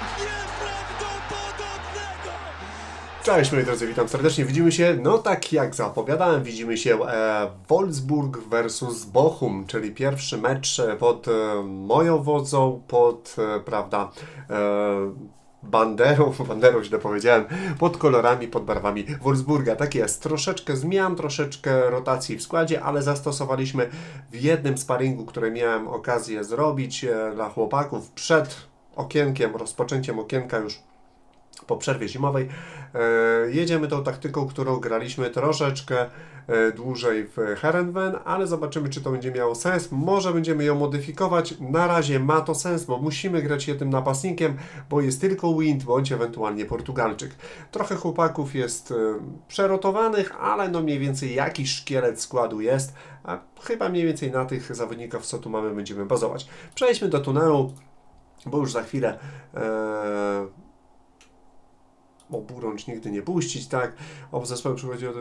Nieprawdopodobnego! Cześć moi drodzy, witam serdecznie. Widzimy się, no tak jak zapowiadałem, widzimy się e, Wolfsburg versus Bochum, czyli pierwszy mecz pod e, moją wodzą, pod, e, prawda, e, banderą, banderą źle powiedziałem, pod kolorami, pod barwami Wolfsburga. Tak jest, troszeczkę zmian, troszeczkę rotacji w składzie, ale zastosowaliśmy w jednym sparingu, który miałem okazję zrobić e, dla chłopaków przed okienkiem, rozpoczęciem okienka już po przerwie zimowej. E, jedziemy tą taktyką, którą graliśmy troszeczkę e, dłużej w Herenven, ale zobaczymy, czy to będzie miało sens. Może będziemy ją modyfikować. Na razie ma to sens, bo musimy grać jednym napastnikiem, bo jest tylko Wind bądź ewentualnie Portugalczyk. Trochę chłopaków jest e, przerotowanych, ale no mniej więcej jakiś szkielet składu jest, a chyba mniej więcej na tych zawodnikach, co tu mamy, będziemy bazować. Przejdźmy do tunelu, bo już za chwilę e, oburącz nigdy nie puścić, tak? O zespole przychodzi od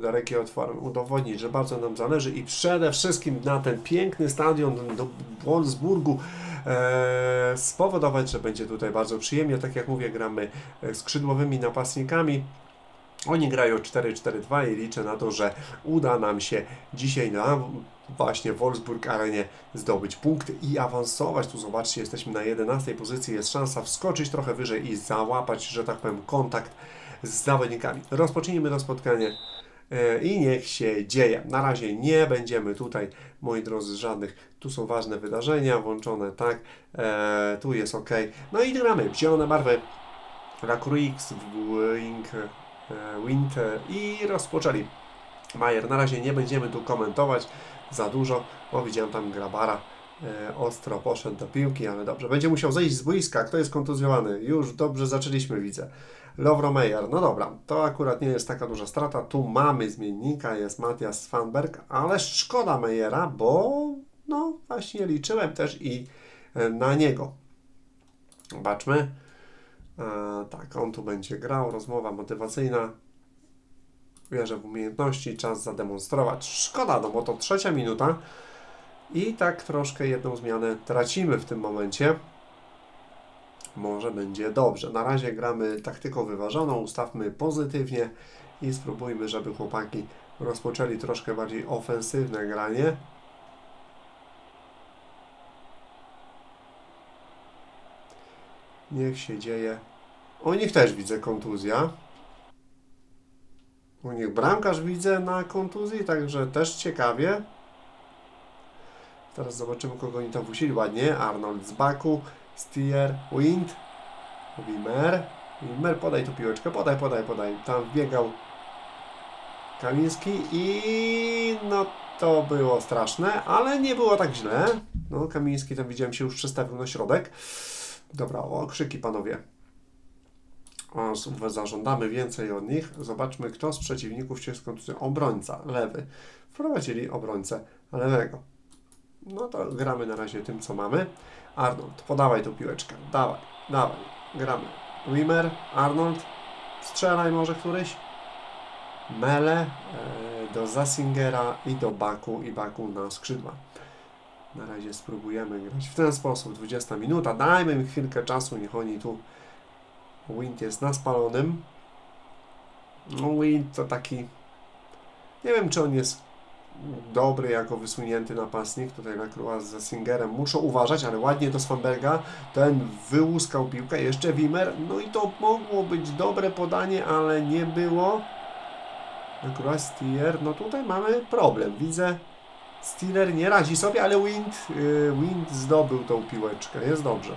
Dareki Otwarem udowodnić, że bardzo nam zależy i przede wszystkim na ten piękny stadion do Wolfsburgu e, spowodować, że będzie tutaj bardzo przyjemnie. Tak jak mówię, gramy e, skrzydłowymi napastnikami. Oni grają 4-4-2 i liczę na to, że uda nam się dzisiaj na właśnie Wolfsburg Arenie zdobyć punkty i awansować. Tu zobaczcie, jesteśmy na 11 pozycji, jest szansa wskoczyć trochę wyżej i załapać, że tak powiem, kontakt z zawodnikami. Rozpocznijmy to spotkanie e, i niech się dzieje. Na razie nie będziemy tutaj, moi drodzy, żadnych. Tu są ważne wydarzenia włączone, tak? E, tu jest ok. No i gramy. Zielone barwy. Rakruix, Wing, e, Wind e, i rozpoczęli. Majer, na razie nie będziemy tu komentować za dużo, bo widziałem tam Grabara e, ostro poszedł do piłki, ale dobrze. Będzie musiał zejść z boiska. Kto jest kontuzjowany? Już dobrze zaczęliśmy, widzę. Lovro Meyer, no dobra, to akurat nie jest taka duża strata. Tu mamy zmiennika, jest Matthias Svanberg, ale szkoda Meyera, bo no właśnie liczyłem też i e, na niego. Zobaczmy. E, tak, on tu będzie grał, rozmowa motywacyjna. Wierzę w umiejętności, czas zademonstrować. Szkoda, no bo to trzecia minuta i tak troszkę jedną zmianę tracimy w tym momencie. Może będzie dobrze. Na razie gramy taktyką wyważoną, ustawmy pozytywnie i spróbujmy, żeby chłopaki rozpoczęli troszkę bardziej ofensywne granie. Niech się dzieje. U nich też widzę kontuzja. U nich bramkarz widzę na kontuzji, także też ciekawie. Teraz zobaczymy, kogo oni tam wusili. Ładnie. Arnold z Baku, Stier, Wind, Wimmer. Wimmer, podaj tu piłeczkę, podaj, podaj, podaj. Tam wbiegał Kamiński i no to było straszne, ale nie było tak źle. No, Kamiński tam widziałem się już przestawił na środek. Dobra, o krzyki panowie. Zażądamy więcej od nich. Zobaczmy, kto z przeciwników się skontuzją. Obrońca, lewy. Wprowadzili obrońcę lewego. No to gramy na razie tym, co mamy. Arnold, podawaj tu piłeczkę. Dawaj, dawaj. Gramy. Wimmer, Arnold. Strzelaj może któryś. Mele e, do Zasingera i do Baku i Baku na skrzydła. Na razie spróbujemy grać w ten sposób. 20 minuta. Dajmy im chwilkę czasu, niech oni tu Wind jest na spalonym. No Wind to taki... Nie wiem, czy on jest dobry jako wysunięty napastnik. Tutaj na króla z Singerem muszą uważać, ale ładnie do Svanberga. Ten wyłuskał piłkę. Jeszcze Wimmer. No i to mogło być dobre podanie, ale nie było. Na króla Stier. No tutaj mamy problem. Widzę Steeler nie radzi sobie, ale Wind, yy, Wind zdobył tą piłeczkę. Jest dobrze.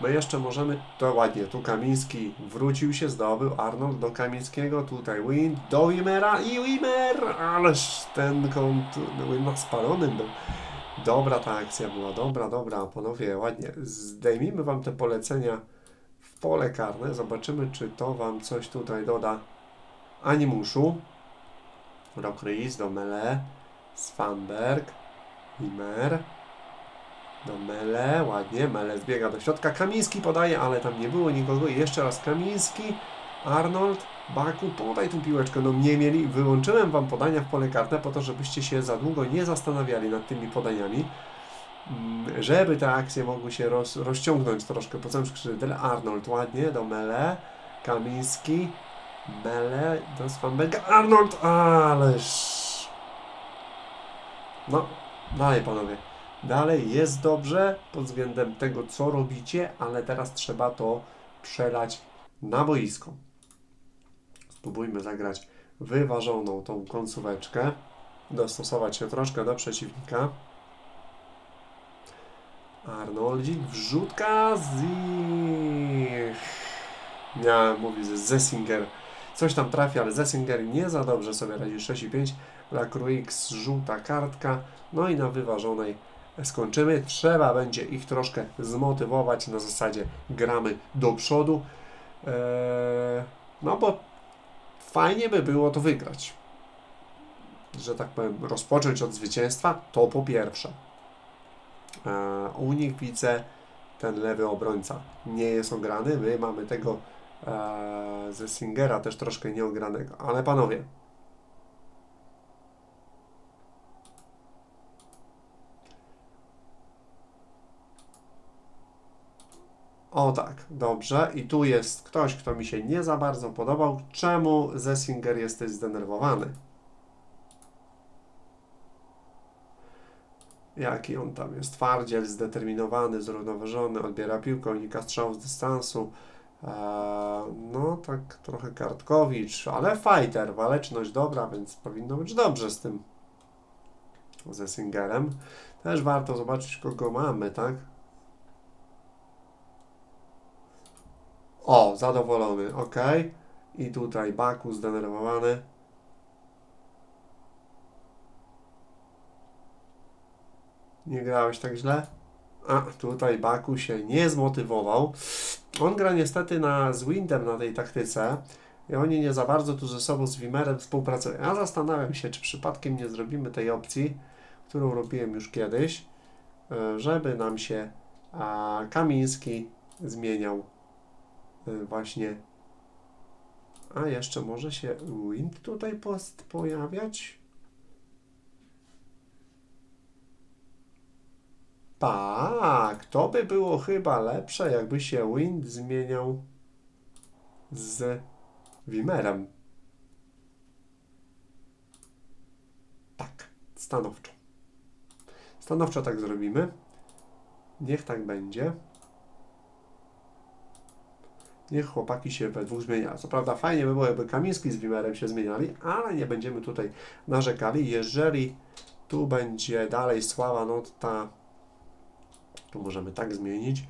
My jeszcze możemy, to ładnie, tu Kamiński wrócił się, zdobył Arnold do Kamińskiego, tutaj Wind do Wimera i Wimer, ależ ten kąt, no, spalonym był. Dobra ta akcja była, dobra, dobra, panowie, ładnie. Zdejmijmy Wam te polecenia w pole karne, zobaczymy, czy to Wam coś tutaj doda animuszu. Rockris do Mele, Svanberg, Wimer. Do Mele, ładnie, Mele zbiega do środka, Kamiński podaje, ale tam nie było nikogo i jeszcze raz Kamiński, Arnold, Baku, podaj tu piłeczkę, no nie mieli, wyłączyłem Wam podania w pole karne po to, żebyście się za długo nie zastanawiali nad tymi podaniami. mm, żeby te akcje mogły się roz, rozciągnąć troszkę po całym skrzydle. Arnold ładnie do Mele, Kamiński, Mele do Svanberga, Arnold, ależ... No, dalej panowie. Dalej jest dobrze pod względem tego, co robicie, ale teraz trzeba to przelać na boisko. Spróbujmy zagrać wyważoną tą końcóweczkę, dostosować się troszkę do przeciwnika. Arnoldzik, wrzutka z... Miałem mówić, Zessinger coś tam trafi, ale Zessinger nie za dobrze sobie radzi 6,5. Lacroix, żółta kartka, no i na wyważonej skończymy. Trzeba będzie ich troszkę zmotywować na zasadzie gramy do przodu. Eee, no bo fajnie by było to wygrać. Że tak powiem, rozpocząć od zwycięstwa, to po pierwsze. Eee, u nich widzę ten lewy obrońca nie jest ograny. My mamy tego eee, ze Singera też troszkę nieogranego. Ale panowie, O tak, dobrze. I tu jest ktoś, kto mi się nie za bardzo podobał. Czemu Zessinger jesteś zdenerwowany? Jaki on tam jest? Twardziel, zdeterminowany, zrównoważony, odbiera piłkę, unika strzału z dystansu. Eee, no, tak trochę kartkowicz, ale fighter, waleczność dobra, więc powinno być dobrze z tym Zessingerem. Też warto zobaczyć, kogo mamy, tak? O, zadowolony, ok. I tutaj Baku zdenerwowany. Nie grałeś tak źle? A, tutaj Baku się nie zmotywował. On gra niestety na, z Windem na tej taktyce i oni nie za bardzo tu ze sobą z Wimerem współpracują. Ja zastanawiam się, czy przypadkiem nie zrobimy tej opcji, którą robiłem już kiedyś, e, żeby nam się Kamiński zmieniał właśnie. A jeszcze może się wind tutaj post pojawiać? Tak, to by było chyba lepsze, jakby się wind zmieniał z Wimerem. Tak, stanowczo. Stanowczo tak zrobimy. Niech tak będzie. Niech chłopaki się we dwóch zmieniają. Co prawda fajnie by było, jakby Kamiński z Wimerem się zmieniali, ale nie będziemy tutaj narzekali. Jeżeli tu będzie dalej słaba nota, to możemy tak zmienić.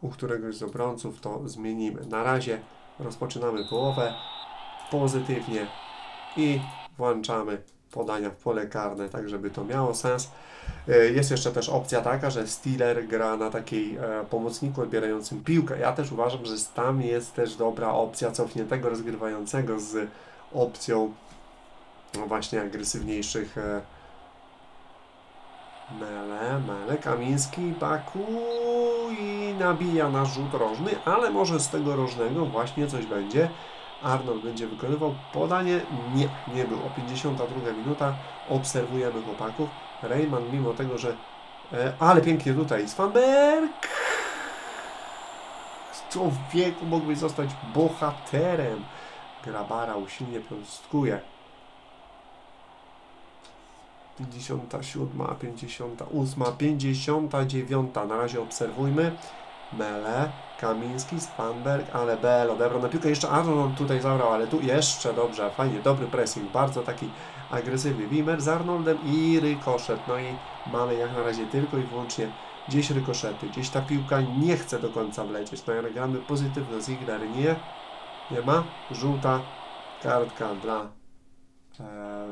U któregoś z obrońców to zmienimy. Na razie rozpoczynamy połowę pozytywnie i włączamy podania w pole karne, tak żeby to miało sens. E, jest jeszcze też opcja taka, że Steeler gra na takiej e, pomocniku odbierającym piłkę. Ja też uważam, że tam jest też dobra opcja cofniętego rozgrywającego z opcją właśnie agresywniejszych e, Mele, Mele, Kamiński, Baku i nabija na rzut rożny, ale może z tego rożnego właśnie coś będzie. Arnold będzie wykonywał podanie. Nie, nie było. 52 minuta. Obserwujemy chłopaków. Rayman mimo tego, że... E, ale pięknie tutaj. Svanberg! Co w wieku mógłbyś zostać bohaterem? Grabara usilnie piąstkuje. 57, 58, 59. Na razie obserwujmy. Mele, Kamiński, Spanberg, ale Bell odebrał na piłkę. Jeszcze Arnold tutaj zabrał, ale tu jeszcze dobrze, fajnie, dobry pressing, bardzo taki agresywny. Wimmer z Arnoldem i rykoszet. No i mamy jak na razie tylko i wyłącznie gdzieś rykoszety. Gdzieś ta piłka nie chce do końca wlecieć. No ale gramy pozytywno. Ziegler nie, nie ma. Żółta kartka dla e,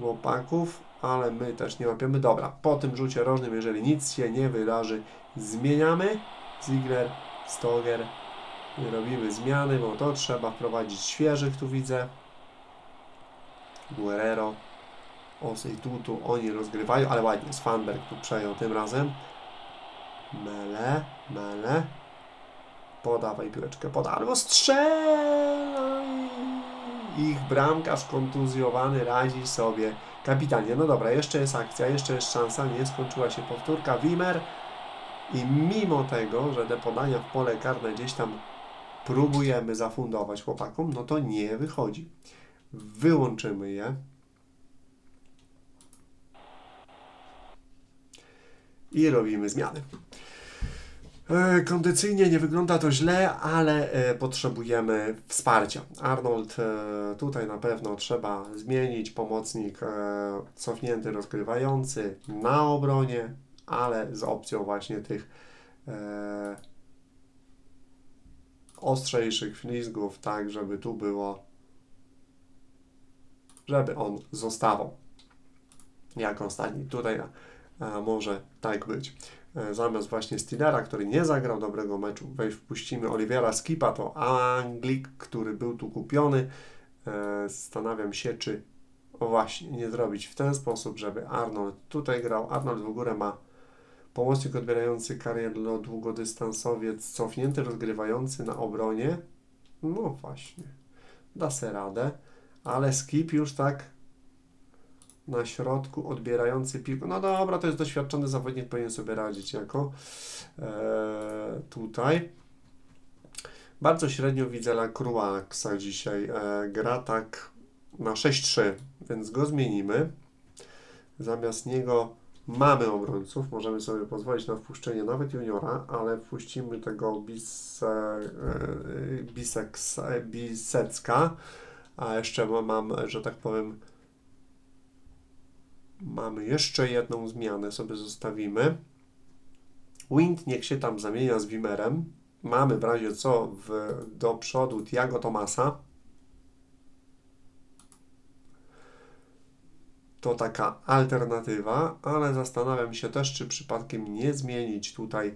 chłopaków, ale my też nie łapiemy. Dobra, po tym rzucie rożnym, jeżeli nic się nie wydarzy, zmieniamy. Ziegler, Stoger, robimy zmiany, bo to trzeba wprowadzić świeżych, tu widzę. Guerrero, Osej tu, oni rozgrywają, ale ładnie, Svanberg tu przejął tym razem. Mele, mele. Podawaj piłeczkę, poda, albo strzelaj! Ich bramkarz kontuzjowany radzi sobie Kapitalnie, no dobra, jeszcze jest akcja, jeszcze jest szansa, nie skończyła się powtórka. Wimmer i mimo tego, że te podania w pole karne gdzieś tam próbujemy zafundować chłopakom, no to nie wychodzi. Wyłączymy je. I robimy zmiany. E, Kondycyjnie nie wygląda to źle, ale e, potrzebujemy wsparcia. Arnold e, tutaj na pewno trzeba zmienić pomocnik cofnięty, rozgrywający na obronie, ale z opcją właśnie tych ostrzejszych ślizgów, tak żeby tu było, żeby on zostawał jako ostatni. Tutaj może tak być. E, Zamiast właśnie Stillera, który nie zagrał dobrego meczu, weź wpuścimy Oliwiera Skipa, to Anglik, który był tu kupiony. E, Zastanawiam się, czy właśnie nie zrobić w ten sposób, żeby Arnold tutaj grał. Arnold w ogóle ma pomocnik odbierający karierę długodystansowiec, cofnięty, rozgrywający na obronie. No właśnie, da se radę, ale Skip już tak na środku, odbierający piłkę. No dobra, to jest doświadczony zawodnik, powinien sobie radzić jako e, tutaj. Bardzo średnio widzę La Cruaxa dzisiaj. E, gra tak na 6-3, więc go zmienimy. Zamiast niego mamy obrońców, możemy sobie pozwolić na wpuszczenie nawet juniora, ale wpuścimy tego Bise, e, Biseks, Bisecka, a jeszcze ma- mam, że tak powiem, mamy jeszcze jedną zmianę, sobie zostawimy. Wind niech się tam zamienia z Wimerem. Mamy w razie co w, do przodu Tiago Tomasa. To taka alternatywa, ale zastanawiam się też, czy przypadkiem nie zmienić tutaj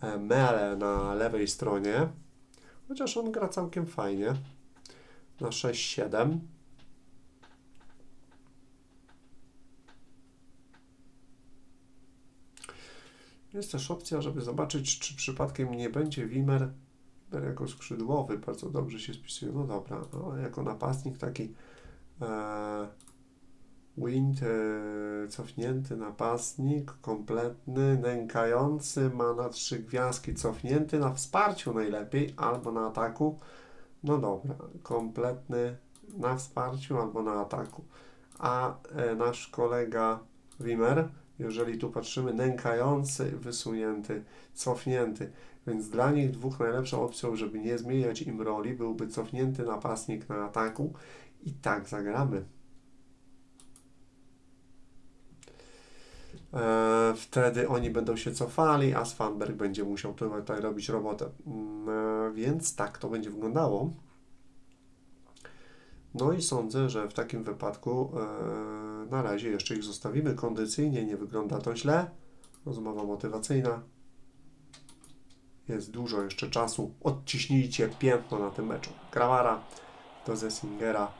e, Mele na lewej stronie. Chociaż on gra całkiem fajnie. Na 6-7. Jest też opcja, żeby zobaczyć, czy przypadkiem nie będzie Wimmer jako skrzydłowy bardzo dobrze się spisuje. No dobra, ale jako napastnik taki e, Wind, e, cofnięty napastnik, kompletny, nękający, ma na trzy gwiazdki, cofnięty na wsparciu najlepiej, albo na ataku. No dobra, kompletny na wsparciu albo na ataku. A e, nasz kolega Wimmer, jeżeli tu patrzymy, nękający, wysunięty, cofnięty. Więc dla nich dwóch najlepszą opcją, żeby nie zmieniać im roli, byłby cofnięty napastnik na ataku i tak zagramy. E, wtedy oni będą się cofali, a Svanberg będzie musiał tutaj robić robotę. Mm, e, więc tak to będzie wyglądało. No i sądzę, że w takim wypadku e, na razie jeszcze ich zostawimy kondycyjnie, nie wygląda to źle. Rozmowa motywacyjna. Jest dużo jeszcze czasu. Odciśnijcie piętno na tym meczu. Krawara do Zessingera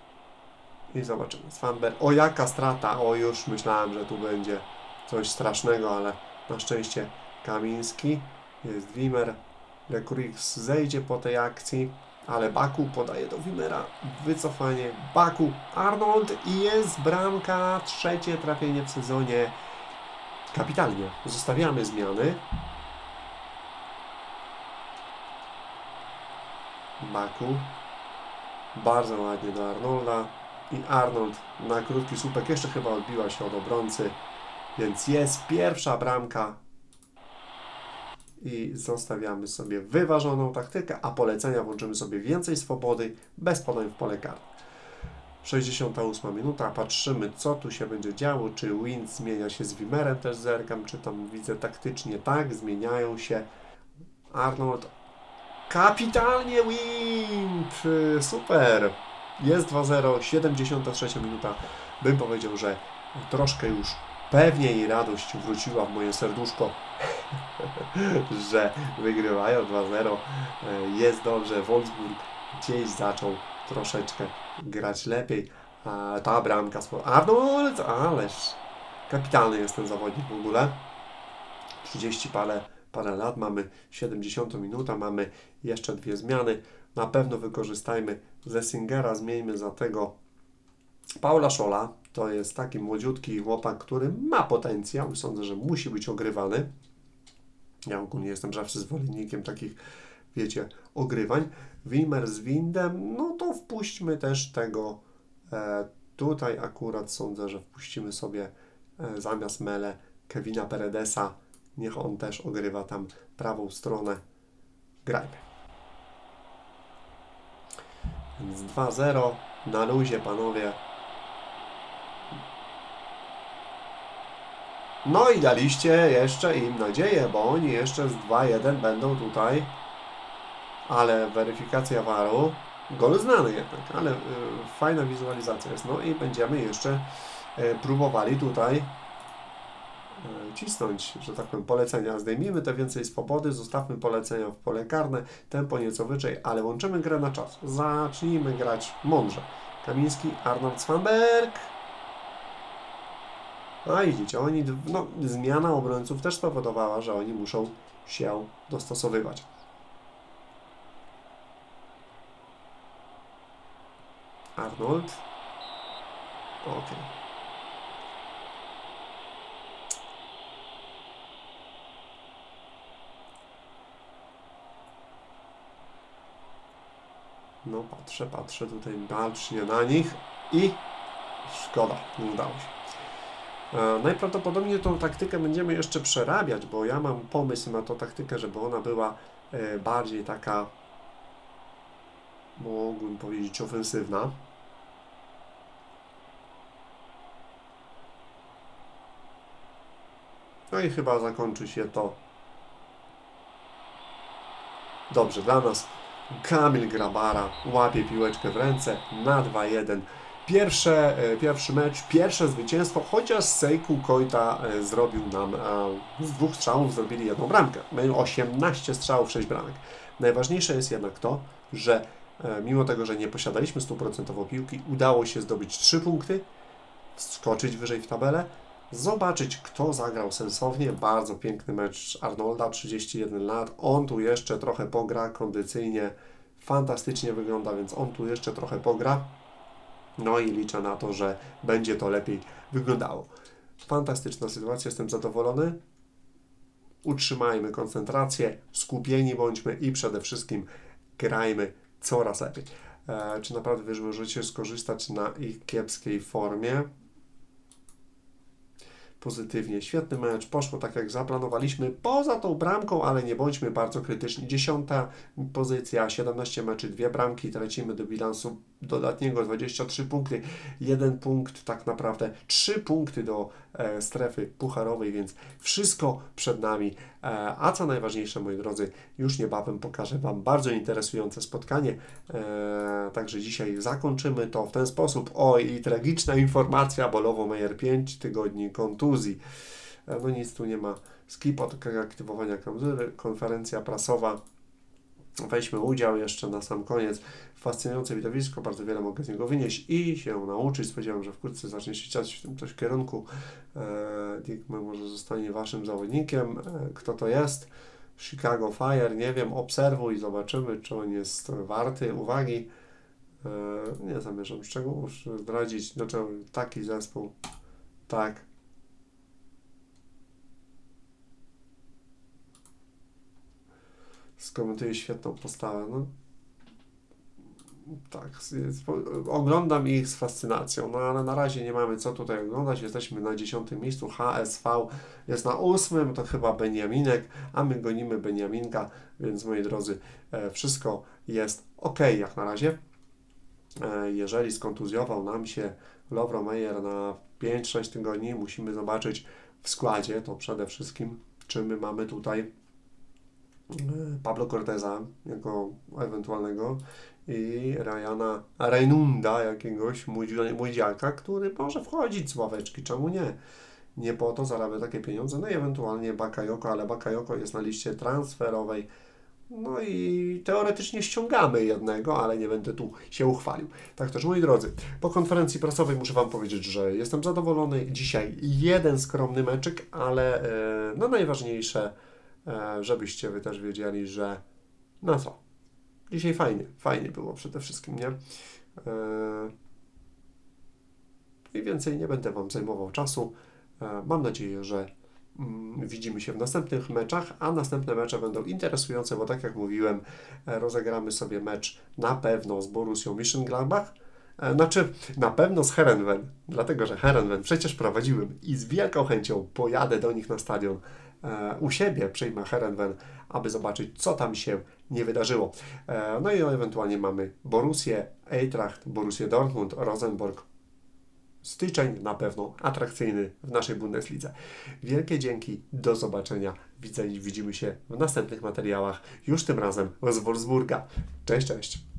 i zobaczymy. Svanberg. O jaka strata! O już myślałem, że tu będzie coś strasznego, ale na szczęście Kamiński. Jest Wimmer. Lekurix zejdzie po tej akcji, ale Baku podaje do Wimmera. Wycofanie. Baku. Arnold i jest bramka. Trzecie trafienie w sezonie. Kapitalnie. Zostawiamy zmiany. Baku. Bardzo ładnie do Arnolda. I Arnold na krótki słupek jeszcze chyba odbiła się od obrońcy. Więc jest pierwsza bramka. I zostawiamy sobie wyważoną taktykę, a polecenia włączymy sobie więcej swobody, bez podań w pole karne. 68 minuta, patrzymy co tu się będzie działo, czy Wind zmienia się z Wimerem, też zerkam, czy tam widzę taktycznie, tak, zmieniają się. Arnold, kapitalnie Wind, super, jest 2-0, 73 minuta, bym powiedział, że troszkę już pewnie i radość wróciła w moje serduszko, że wygrywają 2-0, E, jest dobrze, Wolfsburg gdzieś zaczął troszeczkę grać lepiej, a ta bramka, spo- Arnold, ależ kapitalny jest ten zawodnik w ogóle, 30 parę, parę lat, mamy 70 minuta, mamy jeszcze dwie zmiany, na pewno wykorzystajmy Zessingera, zmieńmy za tego Paula Szola to jest taki młodziutki chłopak, który ma potencjał. Sądzę, że musi być ogrywany. Ja ogólnie jestem zawsze zwolennikiem takich, wiecie, ogrywań. Wimmer z Windem, no to wpuśćmy też tego. E, tutaj akurat sądzę, że wpuścimy sobie e, zamiast Mele Kevina Peredesa. Niech on też ogrywa tam prawą stronę. Grajmy. Więc 2-0 na luzie, panowie. No i daliście jeszcze im nadzieję, bo oni jeszcze z 2-1 będą tutaj. Ale weryfikacja waru. Gol znany jednak, ale y, fajna wizualizacja jest. No i będziemy jeszcze y, próbowali tutaj y, cisnąć, że tak powiem, polecenia. Zdejmijmy te więcej swobody, zostawmy polecenia w pole karne, tempo nieco wyżej, ale łączymy grę na czas. Zacznijmy grać mądrze. Kamiński, Arnold Swanberg. A widzicie, oni, no, zmiana obrońców też spowodowała, że oni muszą się dostosowywać. Arnold. Ok. No patrzę, patrzę tutaj bacznie na nich i szkoda, nie udało się. E, najprawdopodobniej tą taktykę będziemy jeszcze przerabiać, bo ja mam pomysł na tą taktykę, żeby ona była e, bardziej taka, mógłbym powiedzieć, ofensywna. No i chyba zakończy się to dobrze dla nas. Kamil Grabara łapie piłeczkę w ręce na 2-1. Pierwsze, e, pierwszy mecz, pierwsze zwycięstwo, chociaż Sejku Kojta e, zrobił nam e, z dwóch strzałów zrobili jedną bramkę. Mamy 18 strzałów, 6 bramek. Najważniejsze jest jednak to, że mimo tego, że nie posiadaliśmy stuprocentowo piłki, udało się zdobyć 3 punkty, skoczyć wyżej w tabelę, zobaczyć kto zagrał sensownie. Bardzo piękny mecz Arnolda, 31 lat. On tu jeszcze trochę pogra kondycyjnie, fantastycznie wygląda, więc on tu jeszcze trochę pogra. No i liczę na to, że będzie to lepiej wyglądało. Fantastyczna sytuacja, jestem zadowolony. Utrzymajmy koncentrację, skupieni bądźmy i przede wszystkim grajmy coraz lepiej. E, czy naprawdę wierzymy, że możecie skorzystać na ich kiepskiej formie? Pozytywnie. Świetny mecz, poszło tak jak zaplanowaliśmy, poza tą bramką, ale nie bądźmy bardzo krytyczni. Dziesiąta pozycja, 17 meczy, dwie bramki, tracimy do bilansu dodatniego 23 punkty, jeden punkt tak naprawdę, trzy punkty do e, strefy pucharowej, więc wszystko przed nami. E, a co najważniejsze, moi drodzy, już niebawem pokażę Wam bardzo interesujące spotkanie. E, także dzisiaj zakończymy to w ten sposób. O i tragiczna informacja, bolowo Meyer 5 tygodni kontuzji. E, no nic tu nie ma. Skip od aktywowania klauzury, konferencja prasowa weźmy udział jeszcze na sam koniec. Fascynujące widowisko, bardzo wiele mogę z niego wynieść i się nauczyć. Spodziewam, że wkrótce zacznie się dziać w tym też kierunku. E, Dickman może zostanie Waszym zawodnikiem. E, kto to jest? Chicago Fire, nie wiem, obserwuj, zobaczymy, czy on jest warty uwagi. E, nie zamierzam szczegółów zdradzić, dlaczego taki zespół, tak, skomentuje świetną postawę. No, tak, oglądam ich z fascynacją, no ale na razie nie mamy co tutaj oglądać. Jesteśmy na dziesiątym miejscu, HSV jest na ósmym, to chyba Beniaminek, a my gonimy Beniaminka, więc moi drodzy, e, wszystko jest ok jak na razie. E, jeżeli skontuzjował nam się Lovro Meyer na 5-6 tygodni, musimy zobaczyć w składzie, to przede wszystkim, czy my mamy tutaj Pablo Corteza jako ewentualnego i Ryana Rainunda jakiegoś młodziaka, który może wchodzić z ławeczki, czemu nie? Nie po to zarabia takie pieniądze, no i ewentualnie Bakayoko, ale Bakayoko jest na liście transferowej, no i teoretycznie ściągamy jednego, ale nie będę tu się uchwalił. Tak też, moi drodzy, po konferencji prasowej muszę Wam powiedzieć, że jestem zadowolony. Dzisiaj jeden skromny meczyk, ale e, no najważniejsze żebyście Wy też wiedzieli, że no co, dzisiaj fajnie, fajnie było przede wszystkim, nie? E, I więcej nie będę Wam zajmował czasu. E, Mam nadzieję, że mm, widzimy się w następnych meczach, a następne mecze będą interesujące, bo tak jak mówiłem, e, rozegramy sobie mecz na pewno z Borussią Mönchengladbach, E, Znaczy, na pewno z Herenven, dlatego że Herenven przecież prowadziłem i z wielką chęcią pojadę do nich na stadion e, u siebie, przyjmę Herenven, aby zobaczyć, co tam się nie wydarzyło. E, no i ewentualnie mamy Borussię, Eintracht, Borussię Dortmund, Rosenborg. Styczeń na pewno atrakcyjny w naszej Bundeslidze. Wielkie dzięki, do zobaczenia. Widzimy się w następnych materiałach, już tym razem z Wolfsburga. Cześć, cześć.